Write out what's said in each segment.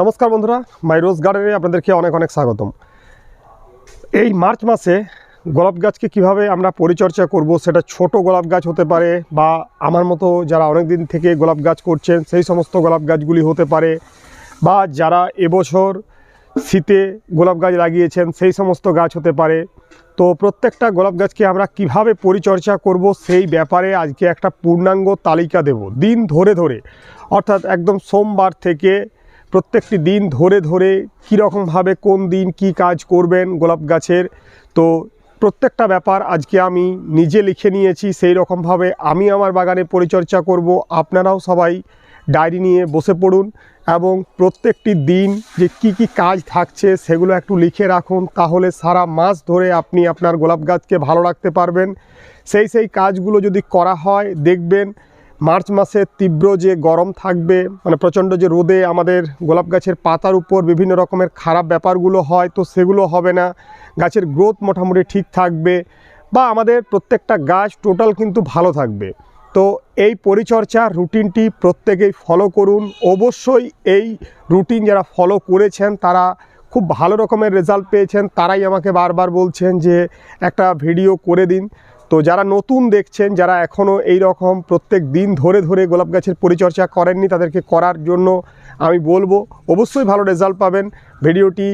নমস্কার বন্ধুরা, মাই রোজ গার্ডেনে আপনাদেরকে অনেক অনেক স্বাগতম। এই মার্চ মাসে গোলাপ গাছকে কীভাবে আমরা পরিচর্যা করব সেটা ছোট গোলাপ গাছ হতে পারে বা আমার মতো যারা অনেক দিন থেকে গোলাপ গাছ করছেন, সেই সমস্ত গোলাপ গাছগুলি হতে পারে বা যারা এবছর শীতে গোলাপ গাছ লাগিয়েছেন, সেই সমস্ত গাছ হতে পারে। তো প্রত্যেকটা গোলাপ গাছকে আমরা কীভাবে পরিচর্যা করব সেই ব্যাপারে আজকে একটা পূর্ণাঙ্গ তালিকা দেব। দিন ধরে ধরে, অর্থাৎ একদম সোমবার থেকে প্রত্যেকটি দিন ধরে ধরে কীরকমভাবে কোন দিন কি কাজ করবেন গোলাপ গাছের, তো প্রত্যেকটা ব্যাপার আজকে আমি নিজে লিখে নিয়েছি, সেই রকমভাবে আমি আমার বাগানে পরিচর্যা করব, আপনারাও সবাই ডায়েরি নিয়ে বসে পড়ুন এবং প্রত্যেকটি দিন যে কি কি কাজ থাকছে সেগুলো একটু লিখে রাখুন, তাহলে সারা মাস ধরে আপনি আপনার গোলাপ গাছকে ভালো রাখতে পারবেন। সেই সেই কাজগুলো যদি করা হয়, দেখবেন মার্চ মাসে তীব্র যে গরম থাকবে মানে প্রচণ্ড যে রোদে আমাদের গোলাপ গাছের পাতার উপর বিভিন্ন রকমের খারাপ ব্যাপারগুলো হয়, তো সেগুলো হবে না। গাছের গ্রোথ মোটামুটি ঠিক থাকবে বা আমাদের প্রত্যেকটা গাছ টোটাল কিন্তু ভালো থাকবে। তো এই পরিচর্যার রুটিনটি প্রত্যেকেই ফলো করুন। অবশ্যই এই রুটিন যারা ফলো করেছেন, তারা খুব ভালো রকমের রেজাল্ট পেয়েছেন। তারাই আমাকে বারবার বলছেন যে একটা ভিডিও করে দিন। তো যারা নতুন দেখছেন, যারা এখনও এই রকম প্রত্যেক দিন ধরে ধরে গোলাপ গাছের পরিচর্যা করেননি, তাদেরকে করার জন্য আমি বলব। অবশ্যই ভালো রেজাল্ট পাবেন। ভিডিওটি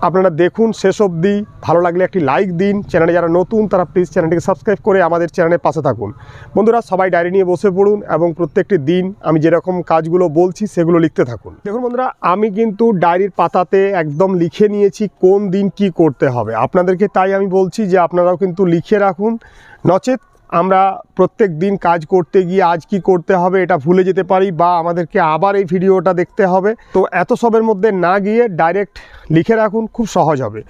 আপনারা দেখুন শেষ অবধি। ভালো লাগলে একটি লাইক দিন। চ্যানেলে যারা নতুন, তারা প্লিজ চ্যানেলটিকে সাবস্ক্রাইব করে আমাদের চ্যানেলের পাশে থাকুন। বন্ধুরা, সবাই ডায়েরি নিয়ে বসে পড়ুন এবং প্রত্যেকটি দিন আমি যেরকম কাজগুলো বলছি, সেগুলো লিখতে থাকুন। দেখুন বন্ধুরা, আমি কিন্তু ডায়েরির পাতাতে একদম লিখে নিয়েছি কোন দিন কি করতে হবে। আপনাদেরকে তাই আমি বলছি যে আপনারাও কিন্তু লিখে রাখুন। নচেত আমরা প্রত্যেক দিন কাজ করতে গিয়ে আজ কি করতে হবে এটা ভুলে যেতে পারি বা আমাদেরকে আবার এই ভিডিওটা দেখতে হবে। তো এত সবের মধ্যে না গিয়ে ডাইরেক্ট লিখে রাখুন, খুব সহজ হবে।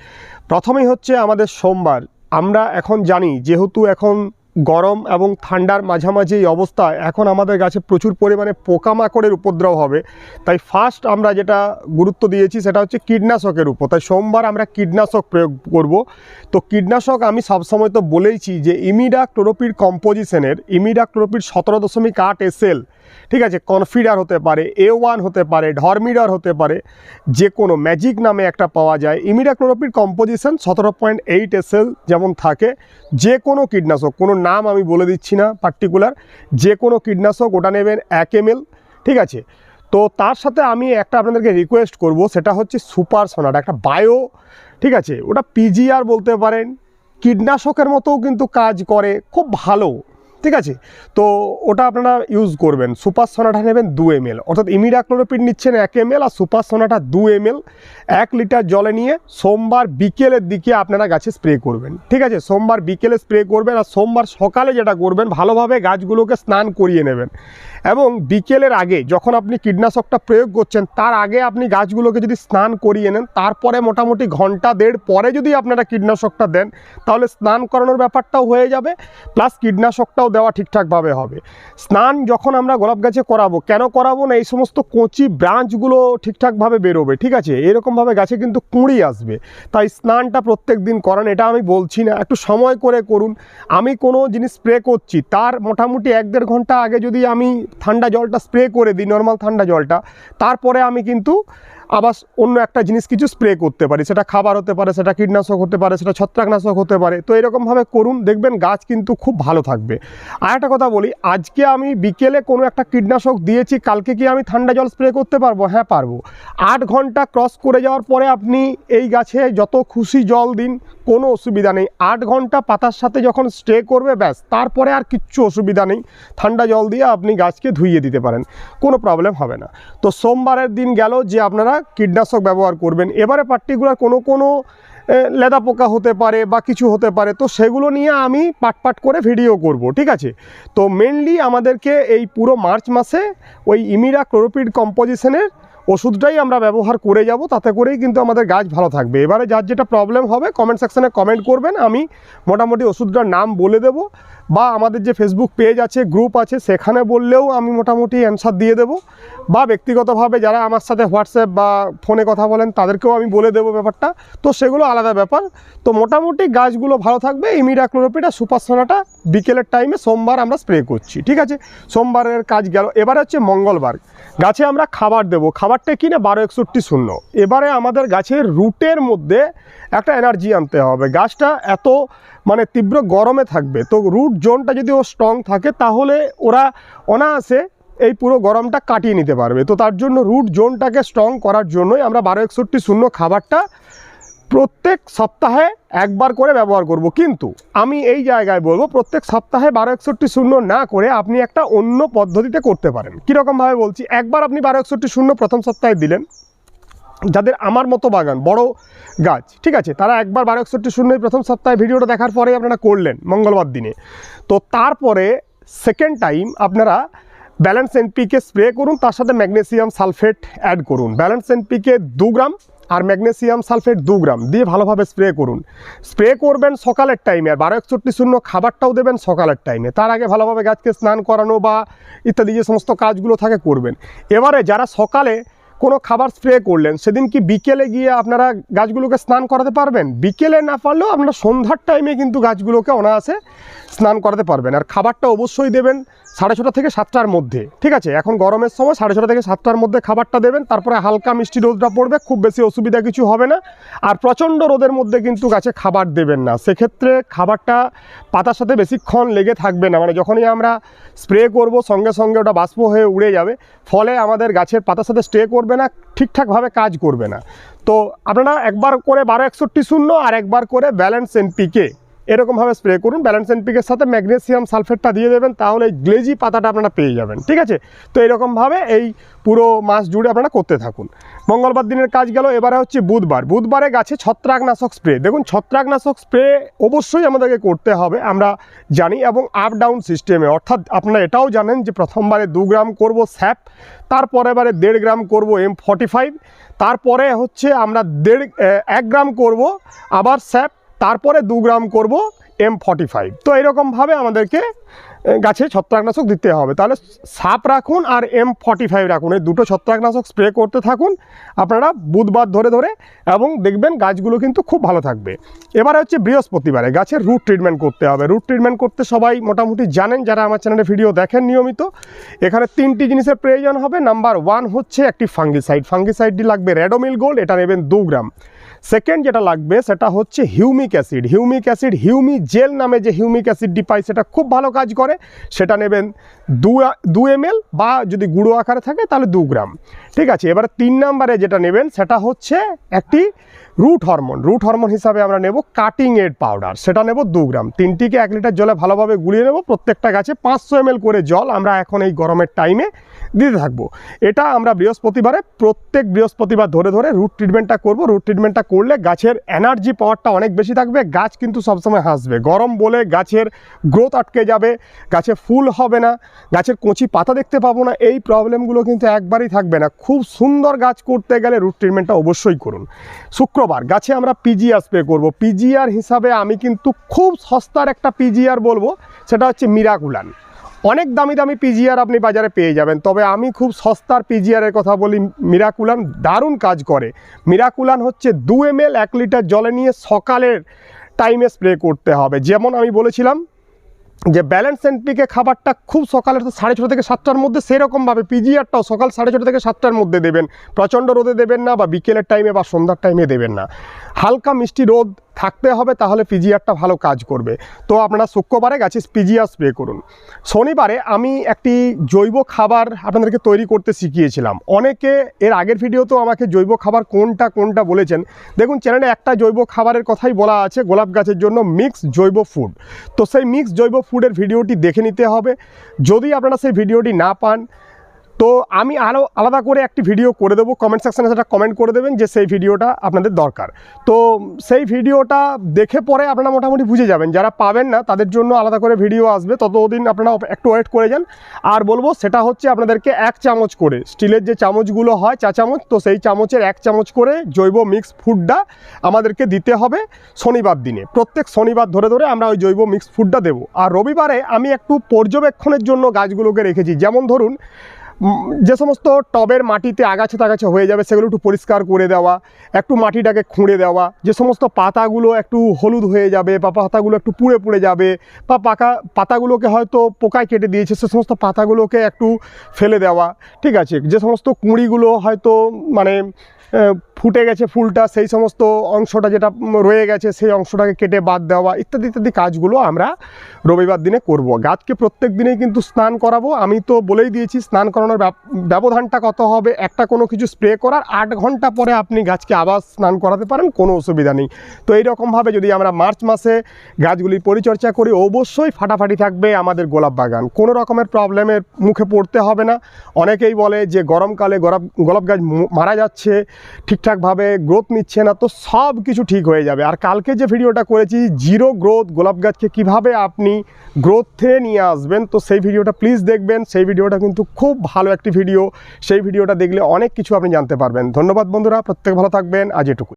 প্রথমেই হচ্ছে আমাদের সোমবার। আমরা এখন জানি, যেহেতু এখন গরম এবং ঠান্ডার মাঝামাঝি এই অবস্থায় এখন আমাদের গাছে প্রচুর পরিমাণে পোকামাকড়ের উপদ্রব হবে। তাই ফার্স্ট আমরা যেটা গুরুত্ব দিয়েছি সেটা হচ্ছে কীটনাশকের উপর। তাই সোমবার আমরা কীটনাশক প্রয়োগ করব। তো কীটনাশক আমি সবসময় তো বলেইছি যে ইমিডা ক্লোরোপির কম্পোজিশনের ইমিডা সতেরো দশমিক আট এসএল ঠিক আছে, কনফিডার হতে পারে এ ওয়ান হতে পারে, ধর্মিডার হতে পারে যে কোনো ম্যাজিক নামে একটা পাওয়া যায়। ইমিডাক্লোরোপির কম্পোজিশন সতেরো পয়েন্ট এইট এসএল যেমন থাকে যে কোনো কীটনাশক, কোনো নাম আমি বলে দিচ্ছি না পার্টিকুলার যে কোনো কীটনাশক ওটা নেবেন এক এম ঠিক আছে? তো তার সাথে আমি একটা আপনাদেরকে রিকোয়েস্ট করব, সেটা হচ্ছে সুপার সোনাটা একটা বায়ো ঠিক আছে? ওটা পিজিআর বলতে পারেন, কীটনাশকের মতোও কিন্তু কাজ করে, খুব ভালো। ঠিক আছে? তো ওটা আপনারা ইউজ করবেন। সুপার সোনাটা নেবেন দু এম এল অর্থাৎ ইমিডাক্লোরোপিড নিচ্ছেন এক এম এল আর সুপার সোনাটা দু এম এল এক লিটার জলে নিয়ে সোমবার বিকেলের দিকে আপনারা গাছে স্প্রে করবেন। ঠিক আছে? সোমবার বিকেলে স্প্রে করবেন আর সোমবার সকালে যেটা করবেন, ভালোভাবে গাছগুলোকে স্নান করিয়ে নেবেন। এবং বিকেলের আগে যখন আপনি কীটনাশকটা প্রয়োগ করছেন, তার আগে আপনি গাছগুলোকে যদি স্নান করিয়ে নেন, তারপরে মোটামুটি ঘণ্টা দেড় পরে যদি আপনারা কীটনাশকটা দেন, তাহলে স্নান করানোর ব্যাপারটাও হয়ে যাবে। প্লাস কীটনাশকটাও দেওয়া ঠিকঠাকভাবে হবে। স্নান যখন আমরা গোলাপ গাছে করাবো, কেন করাবো না? এই সমস্ত কচি ব্রাঞ্চগুলো ঠিকঠাকভাবে বেরোবে, ঠিক আছে? এরকমভাবে গাছে কিন্তু কুঁড়ি আসবে। তাই স্নানটা প্রত্যেক দিন করান, এটা আমি বলছি না। একটু সময় করে করুন। আমি কোনো জিনিস স্প্রে করছি, তার মোটামুটি এক দেড় ঘণ্টা আগে যদি আমি ঠান্ডা জলটা স্প্রে করে দিই, নর্মাল ঠান্ডা জলটা, তারপরে আমি কিন্তু আবার অন্য একটা জিনিস কিছু স্প্রে করতে পারি। সেটা খাবার হতে পারে, সেটা কীটনাশক হতে পারে, সেটা ছত্রাকনাশক হতে পারে। তো এরকমভাবে করুন, দেখবেন গাছ কিন্তু খুব ভালো থাকবে। আর একটা কথা বলি, আজকে আমি বিকেলে কোনো একটা কীটনাশক দিয়েছি, কালকে কি আমি ঠান্ডা জল স্প্রে করতে পারব? হ্যাঁ পারব। আট ঘণ্টা ক্রস করে যাওয়ার পরে আপনি এই গাছে যত খুশি জল দিন কোনো অসুবিধা নেই। আট ঘণ্টা পাতার সাথে যখন স্টে করবে, ব্যাস। তারপরে আর কিচ্ছু অসুবিধা নেই। ঠান্ডা জল দিয়ে আপনি গাছকে ধুইয়ে দিতে পারেন। কোনো প্রবলেম হবে না। তো সোমবারের দিন গেল যে আপনারা কীটনাশক ব্যবহার করবেন। এবারে পার্টিকুলার কোনো কোনো লেদা পোকা হতে পারে বা কিছু হতে পারে, তো সেগুলো নিয়ে আমি পাট পাট করে ভিডিও করব, ঠিক আছে? তো মেনলি আমাদেরকে এই পুরো মার্চ মাসে ওই ইমিরা ক্লোরোপিড কম্পোজিশনের ওষুধটাই আমরা ব্যবহার করে যাব, তাতে করেই কিন্তু আমাদের গাছ ভালো থাকবে। এবারে যার যেটা প্রবলেম হবে কমেন্ট সেকশানে কমেন্ট করবেন, আমি মোটামুটি ওষুধটার নাম বলে দেবো। বা আমাদের যে ফেসবুক পেজ আছে গ্রুপ আছে, সেখানে বললেও আমি মোটামুটি অ্যান্সার দিয়ে দেবো। বা ব্যক্তিগতভাবে যারা আমার সাথে হোয়াটসঅ্যাপ বা ফোনে কথা বলেন, তাদেরকেও আমি বলে দেবো ব্যাপারটা। তো সেগুলো আলাদা ব্যাপার। তো মোটামুটি গাছগুলো ভালো থাকবে। ইমিডা ক্লোরোপিটা সুপারসোনাটা বিকেলের টাইমে সোমবার আমরা স্প্রে করছি, ঠিক আছে? সোমবারের কাজ গেল। এবারে হচ্ছে মঙ্গলবার। গাছে আমরা খাবার দেবো। খাবারটা কি না? বারো একষট্টি শূন্য। এবারে আমাদের গাছের রুটের মধ্যে একটা এনার্জি আনতে হবে। গাছটা এত মানে তীব্র গরমে থাকবে। তো রুট জোনটা যদি ও স্ট্রং থাকে, তাহলে ওরা অনায়াসে এই পুরো গরমটা কাটিয়ে নিতে পারবে। তো তার জন্য রুট জোনটাকে স্ট্রং করার জন্যই আমরা বারো একষট্টি শূন্য খাবারটা প্রত্যেক সপ্তাহে একবার করে ব্যবহার করব। কিন্তু আমি এই জায়গায় বলব, প্রত্যেক সপ্তাহে বারো একষট্টি শূন্য না করে আপনি একটা অন্য পদ্ধতিতে করতে পারেন। কীরকমভাবে বলছি, একবার আপনি বারো একষট্টি শূন্য প্রথম সপ্তাহে দিলেন যাদের আমার মতো বাগান, বড় গাছ, ঠিক আছে? তারা একবার বারো একষট্টি শূন্য এই প্রথম সপ্তাহে ভিডিওটা দেখার পরে আপনারা করলেন মঙ্গলবার দিনে। তো তারপরে সেকেন্ড টাইম আপনারা ব্যালেন্স এনপিকে স্প্রে করুন, তার সাথে ম্যাগনেসিয়াম সালফেট অ্যাড করুন। ব্যালেন্স এনপিকে দু গ্রাম আর ম্যাগনেসিয়াম সালফেট দু গ্রাম দিয়ে ভালোভাবে স্প্রে করুন। স্প্রে করবেন সকালের টাইমে আর বারো একষট্টি শূন্য খাবারটাও দেবেন সকালের টাইমে তার আগে ভালোভাবে গাছকে স্নান করানো বা ইত্যাদি যে সমস্ত কাজগুলো থাকে করবেন। এবারে যারা সকালে কোনো খাবার স্প্রে করলেন, সেদিন কি বিকেলে গিয়ে আপনারা গাছগুলোকে স্নান করাতে পারবেন? বিকেলে না পারলেও আপনারা সন্ধ্যার টাইমে কিন্তু গাছগুলোকে অনায়াসে স্নান করাতে পারবেন। আর খাবারটা অবশ্যই দেবেন সাড়ে ছটা থেকে সাতটার মধ্যে। ঠিক আছে? এখন গরমের সময় সাড়ে ছটা থেকে সাতটার মধ্যে খাবারটা দেবেন, তারপরে হালকা মিষ্টি রোদটা পড়বে, খুব বেশি অসুবিধা কিছু হবে না। আর প্রচণ্ড রোদের মধ্যে কিন্তু গাছে খাবার দেবেন না। সেক্ষেত্রে খাবারটা পাতার সাথে বেশিক্ষণ লেগে থাকবে না। মানে যখনই আমরা স্প্রে করব, সঙ্গে সঙ্গে ওটা বাষ্প হয়ে উড়ে যাবে। ফলে আমাদের গাছের পাতার সাথে স্টে করবে না, ঠিকঠাকভাবে কাজ করবে না। তো আপনারা একবার করে বারো একষট্টি শূন্য আর একবার করে ব্যালেন্স এনপিকে এরকমভাবে স্প্রে করুন ব্যালেন্স এনপিকের সাথে ম্যাগনেসিয়াম সালফেটটা দিয়ে দেবেন, তাহলে এই গ্লেজি পাতাটা আপনারা পেয়ে যাবেন, ঠিক আছে? তো এরকমভাবে এই পুরো মাস জুড়ে আপনারা করতে থাকুন। মঙ্গলবার দিনের কাজ গেল, এবারে হচ্ছে বুধবার। বুধবারে গাছে ছত্রাকনাশক স্প্রে দেখুন, ছত্রাকনাশক স্প্রে অবশ্যই আমাদেরকে করতে হবে, আমরা জানি, এবং আপ ডাউন সিস্টেমে অর্থাৎ আপনারা এটাও জানেন যে প্রথমবারে দু গ্রাম করব স্যাপ, তারপরে বারে দেড় গ্রাম করব এম ফর্টি তারপরে হচ্ছে আমরা দেড় এক গ্রাম করব আবার স্যাপ তারপরে দু গ্রাম করব এম ফর্টি ফাইভ তো এরকমভাবে আমাদেরকে গাছে ছত্রাকনাশক দিতে হবে। তাহলে সাপ রাখুন আর এম ফর্টি ফাইভ রাখুন। এই দুটো ছত্রাকনাশক স্প্রে করতে থাকুন আপনারা বুধবার ধরে ধরে এবং দেখবেন গাছগুলো কিন্তু খুব ভালো থাকবে। এবারে হচ্ছে বৃহস্পতিবারে গাছের রুট ট্রিটমেন্ট করতে হবে। রুট ট্রিটমেন্ট করতে সবাই মোটামুটি জানেন, যারা আমার চ্যানেলে ভিডিও দেখেন নিয়মিত। এখানে তিনটি জিনিসের প্রয়োজন হবে। নাম্বার ওয়ান হচ্ছে একটি ফাঙ্গিসাইড ফাঙ্গিসাইডটি লাগবে রেডোমিল গোল্ড এটা নেবেন দু গ্রাম। সেকেন্ড যেটা লাগবে, সেটা হচ্ছে humic acid humic acid humi gel নামে যে হিউমিক অ্যাসিডটি পাই সেটা খুব ভালো কাজ করে। সেটা নেবেন দু দু এম বা যদি গুঁড়ো আকারে থাকে, তাহলে দু গ্রাম। ঠিক আছে, এবার তিন নাম্বারে যেটা নেবেন, সেটা হচ্ছে একটি রুট হরমোন। রুট হরমোন হিসাবে আমরা নেব কাটিং এড পাউডার। সেটা নেব দু গ্রাম। তিনটিকে এক লিটার জলে ভালোভাবে গুলিয়ে নেব। প্রত্যেকটা গাছে পাঁচশো এম করে জল আমরা এখন এই গরমের টাইমে দিতে থাকব। এটা আমরা বৃহস্পতিবারে, প্রত্যেক বৃহস্পতিবার ধরে ধরে রুট ট্রিটমেন্টটা করব। রুট ট্রিটমেন্টটা করলে গাছের এনার্জি পাওয়ারটা অনেক বেশি থাকবে। গাছ কিন্তু সবসময় হাসবে। গরম বলে গাছের গ্রোথ আটকে যাবে, গাছে ফুল হবে না, গাছের কচি পাতা দেখতে পাবো না। এই প্রবলেমগুলো কিন্তু একবারই থাকবে না। খুব সুন্দর গাছ করতে গেলে রুট ট্রিটমেন্টটা অবশ্যই করুন। শুক্রবার গাছে আমরা পিজিআর স্প্রে করব। পিজিআর হিসাবে আমি কিন্তু খুব সস্তার একটা পিজিআর বলব, সেটা হচ্ছে মিরাকুলান অনেক দামি দামি পিজিআর আপনি বাজারে পেয়ে যাবেন, তবে আমি খুব সস্তার পিজিআরের কথা বলি মিরাকুলান দারুণ কাজ করে। মিরাকুলান হচ্ছে দু এম এক লিটার জলে নিয়ে সকালের টাইমে স্প্রে করতে হবে। যেমন আমি বলেছিলাম যে ব্যালেন্স এনপিকে খাবারটা খুব সকালে সাড়ে ছটা থেকে সাতটার মধ্যে সেরকমভাবে পিজিআরটাও সকাল সাড়ে ছটা থেকে সাতটার মধ্যে দেবেন। প্রচণ্ড রোদে দেবেন না বা বিকেলের টাইমে বা সন্ধ্যার টাইমে দেবেন না। হালকা মিষ্টি রোদ থাকতে হবে, তাহলে পিজিআরটা ভালো কাজ করবে। তো আপনারা শুক্রবারে গাছে পিজিআর স্প্রে করুন। শনিবারে আমি একটি জৈব খাবার আপনাদেরকে তৈরি করতে শিখিয়েছিলাম। অনেকে এর আগের ভিডিওতেও আমাকে জৈব খাবার কোনটা কোনটা বলেছেন। দেখুন চ্যানেলে একটা জৈব খাবারের কথাই বলা আছে, গোলাপ গাছের জন্য মিক্স জৈব ফুড তো সেই মিক্স জৈব ফুডের ভিডিওটি দেখে নিতে হবে। যদি আপনারা সেই ভিডিওটি না পান তো আমি আরও আলাদা করে একটি ভিডিও করে দেবো। কমেন্ট সেকশানে সেটা কমেন্ট করে দেবেন যে সেই ভিডিওটা আপনাদের দরকার। তো সেই ভিডিওটা দেখে পরে আপনারা মোটামুটি বুঝে যাবেন। যারা পাবেন না, তাদের জন্য আলাদা করে ভিডিও আসবে। ততদিন আপনারা একটু ওয়েট করে যান। আর বলব, সেটা হচ্ছে আপনাদেরকে এক চামচ করে, স্টিলের যে চামচগুলো হয় চা চামচ, তো সেই চামচের এক চামচ করে জৈব মিক্স ফুডটা আমাদেরকে দিতে হবে শনিবার দিনে। প্রত্যেক শনিবার ধরে ধরে আমরা ওই জৈব মিক্স ফুডটা দেবো। আর রবিবারে আমি একটু পর্যবেক্ষণের জন্য গাছগুলোকে রেখেছি। যেমন ধরুন যে সমস্ত টবের মাটিতে আগাছা তাগাছা হয়ে যাবে, সেগুলো একটু পরিষ্কার করে দেওয়া, একটু মাটিটাকে খুঁড়ে দেওয়া, যে সমস্ত পাতাগুলো একটু হলুদ হয়ে যাবে বা পাতাগুলো একটু পুড়ে পুড়ে যাবে বা পাকা পাতাগুলোকে হয়তো পোকায় কেটে দিয়েছে, সে সমস্ত পাতাগুলোকে একটু ফেলে দেওয়া, ঠিক আছে? যে সমস্ত কুঁড়িগুলো হয়তো মানে ফুটে গেছে ফুলটা, সেই সমস্ত অংশটা যেটা রয়ে গেছে, সেই অংশটাকে কেটে বাদ দেওয়া ইত্যাদি ইত্যাদি কাজগুলো আমরা রবিবার দিনে করব। গাছকে প্রত্যেক দিনেই কিন্তু স্নান করাবো। আমি তো বলেই দিয়েছি, স্নান করানোর ব্যব- ব্যবধানটা কত হবে? একটা কোনো কিছু স্প্রে করার আট ঘণ্টা পরে আপনি গাছকে আবার স্নান করাতে পারেন, কোনো অসুবিধা নেই। তো এইরকমভাবে যদি আমরা মার্চ মাসে গাছগুলি পরিচর্যা করি, অবশ্যই ফাটাফাটি থাকবে আমাদের গোলাপ বাগান। কোনো রকমের প্রবলেমের মুখে পড়তে হবে না। অনেকেই বলে যে গরমকালে গোলাপ গোলাপ গাছ মারা যাচ্ছে ঠিকঠাকভাবে গ্রোথ নিচ্ছে না, তো সব কিছু ঠিক হয়ে যাবে। আর কালকে যে ভিডিওটা করেছি জিরো গ্রোথ গোলাপ গাছকে কীভাবে আপনি গ্রোথে নিয়ে আসবেন, তো সেই ভিডিওটা প্লিজ দেখবেন। সেই ভিডিওটা কিন্তু খুব ভালো একটি ভিডিও সেই ভিডিওটা দেখলে অনেক কিছু আপনি জানতে পারবেন। ধন্যবাদ বন্ধুরা, প্রত্যেক ভালো থাকবেন। আজ এটুকু